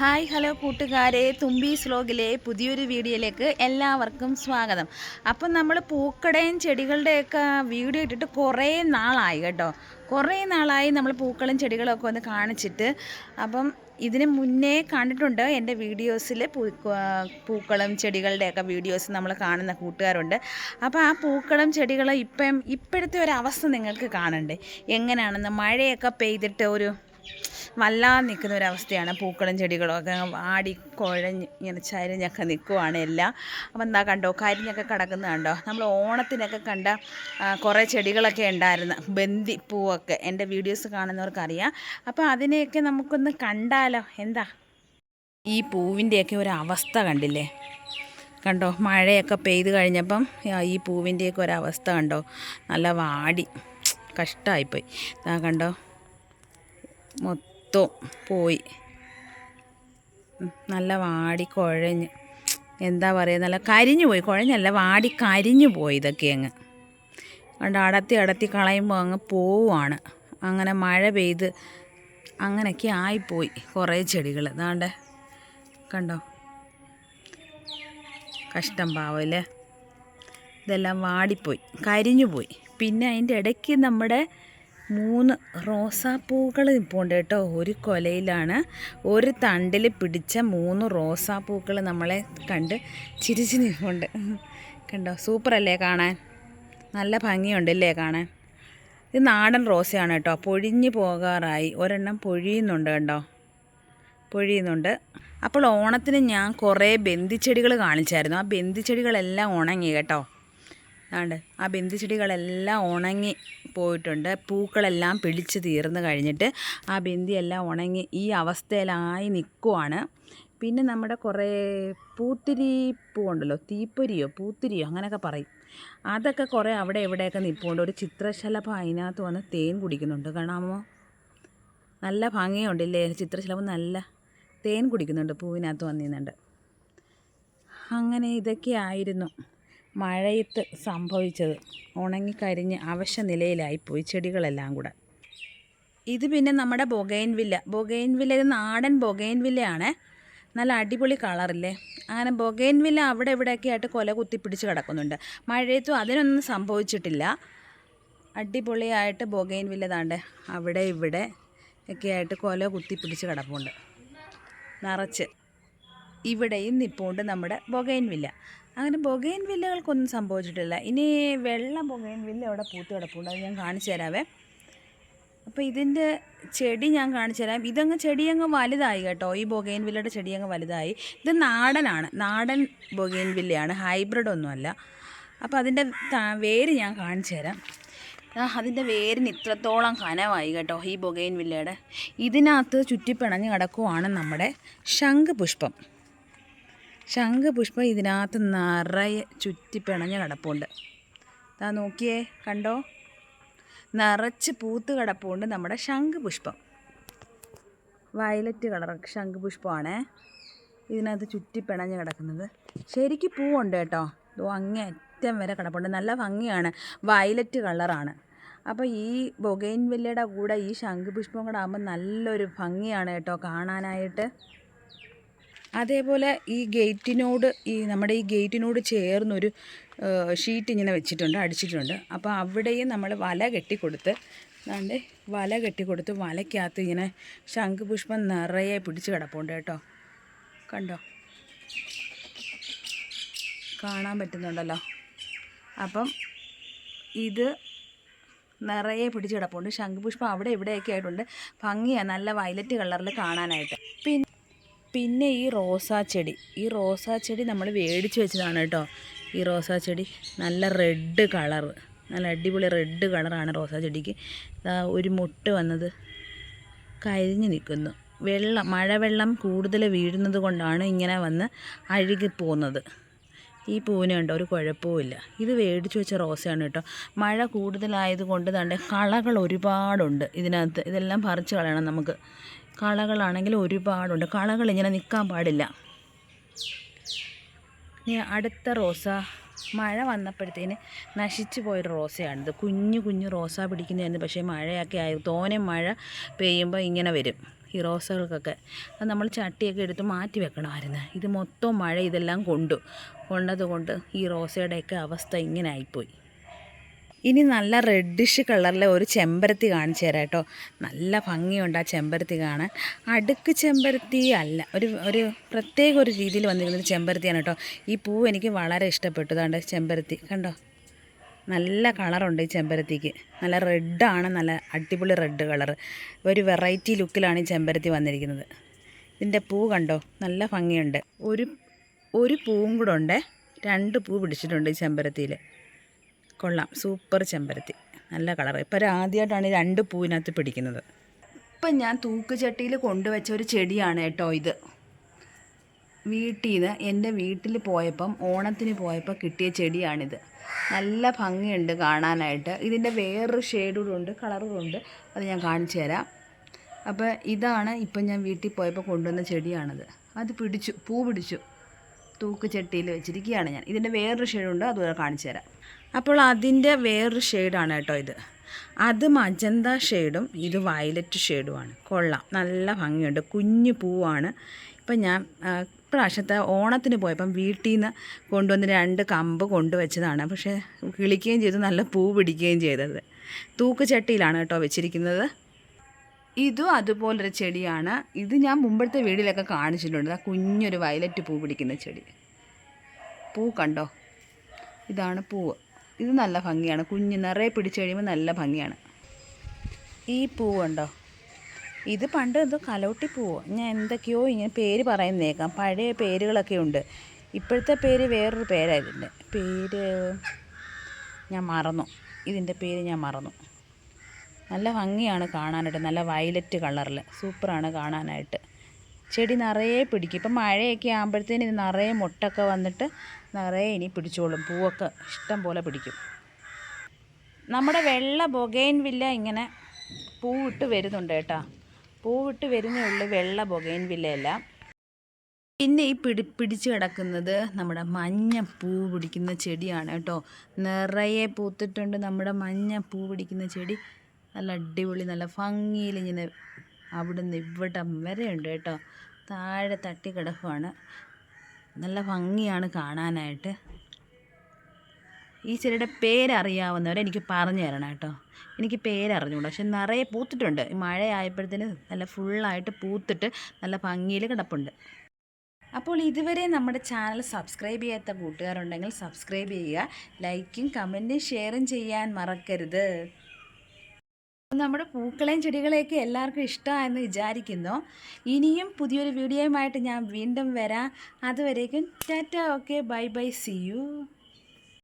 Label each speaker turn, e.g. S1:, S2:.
S1: Hi hello കൂട്ടുകാരെ. തുമ്പി സ്ലോഗിലെ പുതിയൊരു വീഡിയോയിലേക്ക് എല്ലാവർക്കും സ്വാഗതം. അപ്പം നമ്മൾ പൂക്കടയും ചെടികളുടെയൊക്കെ വീഡിയോ ഇട്ടിട്ട് കുറേ നാളായി കേട്ടോ. കുറേ നാളായി നമ്മൾ പൂക്കളും ചെടികളും ഒക്കെ ഒന്ന് കാണിച്ചിട്ട്. അപ്പം ഇതിന് മുന്നേ കണ്ടിട്ടുണ്ട് എന്റെ വീഡിയോസിൽ പൂ പൂക്കളും ചെടികളുടെയൊക്കെ വീഡിയോസ് നമ്മൾ കാണുന്ന കൂട്ടുകാരുണ്ട്. അപ്പോൾ ആ പൂക്കളും ചെടികളും ഇപ്പം ഇപ്പോഴത്തെ ഒരു നിങ്ങൾക്ക് കാണണ്ടേ? എങ്ങനെയാണെന്ന് മഴയൊക്കെ പെയ്തിട്ട് ഒരു വല്ലാതെ നിൽക്കുന്ന ഒരവസ്ഥയാണ്. പൂക്കളും ചെടികളും ഒക്കെ ആടി കുഴഞ്ഞ് ഇങ്ങനെ ചരിഞ്ഞൊക്കെ നിൽക്കുവാണ് എല്ലാം. അപ്പം എന്താ കണ്ടോ കരിഞ്ഞൊക്കെ കിടക്കുന്ന കണ്ടോ? നമ്മൾ ഓണത്തിനൊക്കെ കണ്ട കുറേ ചെടികളൊക്കെ ഉണ്ടായിരുന്നു. ബന്ദി പൂവൊക്കെ. എന്റെ വീഡിയോസ് കാണുന്നവർക്കറിയാം. അപ്പോൾ അതിനെയൊക്കെ നമുക്കൊന്ന് കണ്ടാലോ? എന്താ? ഈ പൂവിന്റെയൊക്കെ ഒരു അവസ്ഥ കണ്ടില്ലേ? കണ്ടോ മഴയൊക്കെ പെയ്ത് കഴിഞ്ഞപ്പം ഈ പൂവിന്റെയൊക്കെ ഒരവസ്ഥ കണ്ടോ? നല്ല വാടി കഷ്ടമായിപ്പോയി ഇതാ കണ്ടോ മൊത്തം പോയി. നല്ല വാടി കുഴഞ്ഞ്. എന്താ പറയുക നല്ല കരിഞ്ഞു പോയി. കുഴഞ്ഞല്ല വാടി കരിഞ്ഞു പോയി ഇതൊക്കെ അങ്ങ്. കണ്ട് അടത്തി അടത്തി കളയുമ്പോൾ അങ്ങ് പോവാണ്. അങ്ങനെ മഴ പെയ്ത് അങ്ങനെയൊക്കെ ആയിപ്പോയി കുറേ ചെടികൾ അതാണ്ട് കണ്ടോ? കഷ്ടം പാവല്ലേ ഇതെല്ലാം വാടിപ്പോയി കരിഞ്ഞു പോയി. പിന്നെ അതിന്റെ ഇടയ്ക്ക് നമ്മുടെ മൂന്ന് റോസാപ്പൂക്കൾ നിൽപ്പുണ്ട് കേട്ടോ. ഒരു കൊലയിലാണ്. ഒരു തണ്ടിൽ പിടിച്ച മൂന്ന് റോസാപ്പൂക്കൾ നമ്മളെ കണ്ട് ചിരിച്ച് നിൽപ്പുണ്ട്. കണ്ടോ? സൂപ്പറല്ലേ കാണാൻ? നല്ല ഭംഗിയുണ്ട് ഭംഗിയുണ്ടല്ലേ കാണാൻ? ഇത് നാടൻ റോസയാണ് കേട്ടോ. പൊഴിഞ്ഞു പോകാറായി. ഒരെണ്ണം പൊഴിയുന്നുണ്ട് കണ്ടോ? പൊഴിയുന്നുണ്ട്. അപ്പോൾ ഓണത്തിന് ഞാൻ കുറേ ബന്ദിച്ചെടികൾ കാണിച്ചായിരുന്നു. ആ ബന്ദിച്ചെടികളെല്ലാം ഉണങ്ങി കേട്ടോ. അതുകൊണ്ട് ആ ബന്ദിച്ചെടികളെല്ലാം ഉണങ്ങി പോയിട്ടുണ്ട്. പൂക്കളെല്ലാം പിടിച്ച് തീർന്നു കഴിഞ്ഞിട്ട് ആ ബിന്ദിയെല്ലാം ഉണങ്ങി ഈ അവസ്ഥയിലായി നിൽക്കുവാണ് പിന്നെ നമ്മുടെ കുറേ പൂത്തിരി പൂവുണ്ടല്ലോ തീപ്പൊരിയോ പൂത്തിരിയോ അങ്ങനെയൊക്കെ പറയും. അതൊക്കെ കുറേ അവിടെ എവിടെയൊക്കെ നിൽപ്പുണ്ട് ഒരു ചിത്രശലഭം അതിനകത്ത് വന്ന് തേൻ കുടിക്കുന്നുണ്ട്. കാണാമോ? നല്ല ഭംഗിയുണ്ടല്ലേ? ചിത്രശലഭം നല്ല തേൻ കുടിക്കുന്നുണ്ട് പൂവിനകത്ത് വന്നിരുന്നുണ്ട്. അങ്ങനെ ഇതൊക്കെ ആയിരുന്നു മഴയത്ത് സംഭവിച്ചത്. ഉണങ്ങിക്കരിഞ്ഞ് അവശ നിലയിലായിപ്പോയി ചെടികളെല്ലാം കൂടെ. ഇത് പിന്നെ നമ്മുടെ ബൊഗൈൻ വില്ല. ബൊഗൈൻ വില്ല ഇത് നാടൻ ബൊഗൈൻ വില്ലയാണ്. നല്ല അടിപൊളി കളറില്ലേ? അങ്ങനെ ബൊഗൈൻ വില്ല അവിടെ ഇവിടെയൊക്കെ ആയിട്ട് കൊല കുത്തിപ്പിടിച്ച് കിടക്കുന്നുണ്ട്. മഴയത്തും അതിനൊന്നും സംഭവിച്ചിട്ടില്ല. അടിപൊളിയായിട്ട് ബൊഗൈൻ വില്ല താണ്ട് അവിടെ ഇവിടെ ഒക്കെ ആയിട്ട് കൊല കുത്തിപ്പിടിച്ച് കിടപ്പുണ്ട്. നിറച്ച്. ഇവിടെയും നിപ്പുണ്ട് നമ്മുടെ ബൊഗൈൻ വില്ല. അങ്ങനെ ബൊഗൈൻ വില്ലകൾക്കൊന്നും സംഭവിച്ചിട്ടില്ല. ഇനി വെള്ള ബൊഗൈൻ വില്ല അവിടെ പൂത്ത് കിടപ്പുണ്ട്. അത് ഞാൻ കാണിച്ചു തരാവേ. അപ്പോൾ ഇതിന്റെ ചെടി ഞാൻ കാണിച്ചു തരാം. ഇതങ്ങ് ചെടി അങ്ങ് വലുതായി കേട്ടോ. ഈ ബൊഗൈൻ വില്ലയുടെ ചെടി അങ്ങ് വലുതായി. ഇത് നാടനാണ്. നാടൻ ബൊഗൈൻ വില്ലയാണ്. ഹൈബ്രിഡ് ഒന്നുമല്ല. അപ്പോൾ അതിന്റെ വേര് ഞാൻ കാണിച്ചു തരാം. അതിന്റെ വേരിന് ഇത്രത്തോളം കനമായി കേട്ടോ ഈ ബൊഗൈൻ വില്ലയുടെ. ഇതിനകത്ത് ചുറ്റിപ്പിണഞ്ഞ് കിടക്കുവാണ് നമ്മുടെ ശംഖുപുഷ്പം. ശംഖുപുഷ്പം ഇതിനകത്ത് നിറയെ ചുറ്റിപ്പിണഞ്ഞ് കിടപ്പുണ്ട്. ദാ നോക്കിയേ കണ്ടോ? നിറച്ച് പൂത്ത് കിടപ്പുണ്ട് നമ്മുടെ ശംഖുപുഷ്പം. വയലറ്റ് കളർ ശംഖുപുഷ്പമാണേ. ഇതിനകത്ത് ചുറ്റിപ്പിണഞ്ഞ് കിടക്കുന്നത്. ശരിക്കും പൂവുണ്ട് കേട്ടോ. ഇതോ അങ്ങേ അറ്റം വരെ കിടപ്പുണ്ട്. നല്ല ഭംഗിയാണ്. വയലറ്റ് കളറാണ്. അപ്പോൾ ഈ ബൊഗൈൻ വില്ലയുടെ കൂടെ ഈ ശംഖുപുഷ്പം കൂടെ ആകുമ്പോൾ നല്ലൊരു ഭംഗിയാണ് കേട്ടോ കാണാനായിട്ട്. അതേപോലെ ഈ ഗേറ്റിനോട് ഈ നമ്മുടെ ഈ ഗേറ്റിനോട് ചേർന്നൊരു ഷീറ്റ് ഇങ്ങനെ വെച്ചിട്ടുണ്ട് അടിച്ചിട്ടുണ്ട്. അപ്പോൾ അവിടെയും നമ്മൾ വല കെട്ടിക്കൊടുത്ത് അതാണ്ട് വല കെട്ടിക്കൊടുത്ത് വലയ്ക്കകത്ത് ഇങ്ങനെ ശംഖുപുഷ്പം നിറയെ പിടിച്ച് കിടപ്പുണ്ട് കേട്ടോ. കണ്ടോ? കാണാൻ പറ്റുന്നുണ്ടല്ലോ. അപ്പം ഇത് നിറയെ പിടിച്ച് കിടപ്പുണ്ട്. ശംഖുപുഷ്പം അവിടെ ഇവിടെയൊക്കെ ആയിട്ടുണ്ട്. ഭംഗിയാണ് നല്ല വയലറ്റ് കളറിൽ കാണാനായിട്ട്. പിന്നെ ഈ റോസാ ചെടി. ഈ റോസാ ചെടി നമ്മൾ മേടിച്ച് വെച്ചതാണ് കേട്ടോ. ഈ റോസാ ചെടി നല്ല റെഡ് കളർ നല്ല അടിപൊളി റെഡ് കളറാണ് റോസാ ചെടിക്ക്. ഒരു മുട്ട് വന്നത് കരിഞ്ഞു നിൽക്കുന്നു. വെള്ളം മഴവെള്ളം കൂടുതൽ വീഴുന്നത് കൊണ്ടാണ് ഇങ്ങനെ വന്ന് അഴുകി പോകുന്നത് ഈ പൂവിനെ കണ്ടോ ഒരു കുഴപ്പവുമില്ല. ഇത് മേടിച്ച് വെച്ച റോസയാണ് കേട്ടോ. മഴ കൂടുതലായത് കൊണ്ട് തന്നെ കളകൾ ഒരുപാടുണ്ട് ഇതിനകത്ത്. ഇതെല്ലാം പറിച്ച് കളയണം നമുക്ക്. കളകളാണെങ്കിൽ ഒരുപാടുണ്ട്. കളകൾ ഇങ്ങനെ നിൽക്കാൻ പാടില്ല. ഇനി അടുത്ത റോസ. മഴ വന്നപ്പോഴത്തേന് നശിച്ചു പോയൊരു റോസയാണിത്. കുഞ്ഞു കുഞ്ഞു റോസ പിടിക്കുന്നതായിരുന്നു. പക്ഷേ മഴയൊക്കെ ആയി. തോനെ മഴ പെയ്യുമ്പോൾ ഇങ്ങനെ വരും ഈ റോസകൾക്കൊക്കെ. അത് നമ്മൾ ചട്ടിയൊക്കെ എടുത്ത് മാറ്റി വെക്കണമായിരുന്നു. ഇത് മൊത്തം മഴ ഇതെല്ലാം കൊണ്ടു. കൊണ്ടതുകൊണ്ട് ഈ റോസയുടെയൊക്കെ അവസ്ഥ ഇങ്ങനെ ആയിപ്പോയി. ഇനി നല്ല റെഡിഷ് കളറിലെ ഒരു ചെമ്പരത്തി കാണിച്ചു തരാം കേട്ടോ. നല്ല ഭംഗിയുണ്ട് ആ ചെമ്പരത്തി കാണാൻ. അടുക്ക് ചെമ്പരത്തി അല്ല ഒരു ഒരു പ്രത്യേക ഒരു രീതിയിൽ വന്നിരിക്കുന്ന ചെമ്പരത്തിയാണ് കേട്ടോ. ഈ പൂ എനിക്ക് വളരെ ഇഷ്ടപ്പെട്ടു. ദാണ്ട് ചെമ്പരത്തി കണ്ടോ? നല്ല കളറുണ്ട് ഈ ചെമ്പരത്തിക്ക്. നല്ല റെഡാണ് നല്ല അടിപൊളി റെഡ് കളർ ഒരു വെറൈറ്റി ലുക്കിലാണ് ഈ ചെമ്പരത്തി വന്നിരിക്കുന്നത്. ഇതിന്റെ പൂ കണ്ടോ? നല്ല ഭംഗിയുണ്ട്. ഒരു ഒരു പൂവും കൂടെ ഉണ്ട്. രണ്ട് പൂ പിടിച്ചിട്ടുണ്ട് ഈ ചെമ്പരത്തിയിൽ. കൊള്ളാം. സൂപ്പർ ചെമ്പരത്തി. നല്ല കളർ. ഇപ്പം ആദ്യമായിട്ടാണ് രണ്ട് പൂവിനകത്ത് പിടിക്കുന്നത്. ഇപ്പം ഞാൻ തൂക്കുചട്ടിയിൽ കൊണ്ടുവച്ച ഒരു ചെടിയാണ് കേട്ടോ ഇത്. വീട്ടിൽ നിന്ന് എന്റെ വീട്ടിൽ പോയപ്പം ഓണത്തിന് പോയപ്പോൾ കിട്ടിയ ചെടിയാണിത്. നല്ല ഭംഗിയുണ്ട് കാണാനായിട്ട്. ഇതിന്റെ വേറൊരു ഷെയ്ഡുകളുണ്ട് കളറുകളുണ്ട്. കളറും അത് ഞാൻ കാണിച്ചു തരാം. അപ്പോൾ ഇതാണ് ഇപ്പം ഞാൻ വീട്ടിൽ പോയപ്പോൾ കൊണ്ടുവന്ന ചെടിയാണത്. അത് പിടിച്ചു പൂ പിടിച്ചു തൂക്ക് ചട്ടിയിൽ വെച്ചിരിക്കുകയാണ് ഞാൻ. ഇതിന്റെ വേറൊരു ഷെയ്ഡുണ്ട് അതുപോലെ കാണിച്ചു തരാം. അപ്പോൾ അതിന്റെ വേറൊരു ഷെയ്ഡാണ് കേട്ടോ ഇത്. അത് മജന്ത ഷെയ്ഡും ഇത് വയലറ്റ് ഷെയ്ഡുമാണ് കൊള്ളാം. നല്ല ഭംഗിയുണ്ട്. കുഞ്ഞു പൂവാണ്. ഇപ്പം ഞാൻ ഇപ്രാവശ്യത്തെ ഓണത്തിന് പോയപ്പം വീട്ടിൽ നിന്ന് കൊണ്ടുവന്ന് രണ്ട് കമ്പ് കൊണ്ടുവച്ചതാണ്. പക്ഷേ കിളിക്കുകയും ചെയ്തു നല്ല പൂ പിടിക്കുകയും ചെയ്തത്. തൂക്കുചട്ടിയിലാണ് കേട്ടോ വെച്ചിരിക്കുന്നത്. ഇതും അതുപോലൊരു ചെടിയാണ്. ഇത് ഞാൻ മുമ്പത്തെ വീടിലൊക്കെ കാണിച്ചിട്ടുണ്ട്. ആ കുഞ്ഞൊരു വയലറ്റ് പൂ പിടിക്കുന്ന ചെടി. പൂ കണ്ടോ? ഇതാണ് പൂവ്. ഇത് നല്ല ഭംഗിയാണ്. കുഞ്ഞ് നിറയെ പിടിച്ചു കഴിയുമ്പോൾ നല്ല ഭംഗിയാണ്. ഈ പൂവുണ്ടോ ഇത് പണ്ട് എന്തോ കലോട്ടി പൂവോ? ഞാൻ എന്തൊക്കെയോ ഇങ്ങനെ പേര് പറയുന്നേക്കാം. പഴയ പേരുകളൊക്കെ ഉണ്ട്. ഇപ്പോഴത്തെ പേര് വേറൊരു പേരായിരുന്നു പേര് ഞാൻ മറന്നു. ഇതിന്റെ പേര് ഞാൻ മറന്നു. നല്ല ഭംഗിയാണ് കാണാനായിട്ട്. നല്ല വയലറ്റ് കളറിൽ സൂപ്പറാണ് കാണാനായിട്ട്. ചെടി നിറയെ പിടിക്കും. ഇപ്പം മഴയൊക്കെ ആകുമ്പോഴത്തേന് ഇത് നിറയെ മുട്ടൊക്കെ വന്നിട്ട് നിറയെ ഇനി പിടിച്ചോളും. പൂവൊക്കെ ഇഷ്ടം പോലെ പിടിക്കും. നമ്മുടെ വെള്ള ബൊഗൈൻ വില്ല ഇങ്ങനെ പൂവിട്ട് വരുന്നുണ്ട് കേട്ടോ. പൂവിട്ട് വരുന്നേ ഉള്ളൂ വെള്ള ബൊഗൈൻ വില്ലയല്ല. പിന്നെ ഈ പിടി പിടിച്ച് കിടക്കുന്നത് നമ്മുടെ മഞ്ഞ പൂ പിടിക്കുന്ന ചെടിയാണ് കേട്ടോ. നിറയെ പൂത്തിട്ടുണ്ട് നമ്മുടെ മഞ്ഞ പൂ പിടിക്കുന്ന ചെടി. നല്ല അടിപൊളി നല്ല ഭംഗിയിൽ ഇങ്ങനെ അവിടുന്ന് ഇവിടം വരെ ഉണ്ട് കേട്ടോ. താഴെ തട്ടി കിടക്കുവാണ്. നല്ല ഭംഗിയാണ് കാണാനായിട്ട്. ഈ ചെടിയുടെ പേരറിയാവുന്നവർ എനിക്ക് പറഞ്ഞു തരണം കേട്ടോ. എനിക്ക് പേരറിഞ്ഞൂടാ പക്ഷെ നിറയെ പൂത്തിട്ടുണ്ട്. ഈ മഴ ആയപ്പോഴത്തേന് നല്ല ഫുള്ളായിട്ട് പൂത്തിട്ട് നല്ല ഭംഗിയിൽ കിടപ്പുണ്ട്. അപ്പോൾ ഇതുവരെ നമ്മുടെ ചാനൽ സബ്സ്ക്രൈബ് ചെയ്യാത്ത കൂട്ടുകാരുണ്ടെങ്കിൽ സബ്സ്ക്രൈബ് ചെയ്യുക. ലൈക്കും കമന്റും ഷെയറും ചെയ്യാൻ മറക്കരുത്. നമ്മുടെ പൂക്കളെയും ചെടികളെയൊക്കെ എല്ലാവർക്കും ഇഷ്ടമായെന്ന് വിചാരിക്കുന്നു. ഇനിയും പുതിയൊരു വീഡിയോയുമായിട്ട് ഞാൻ വീണ്ടും വരാം. അതുവരേക്കും tata okay bye bye see you.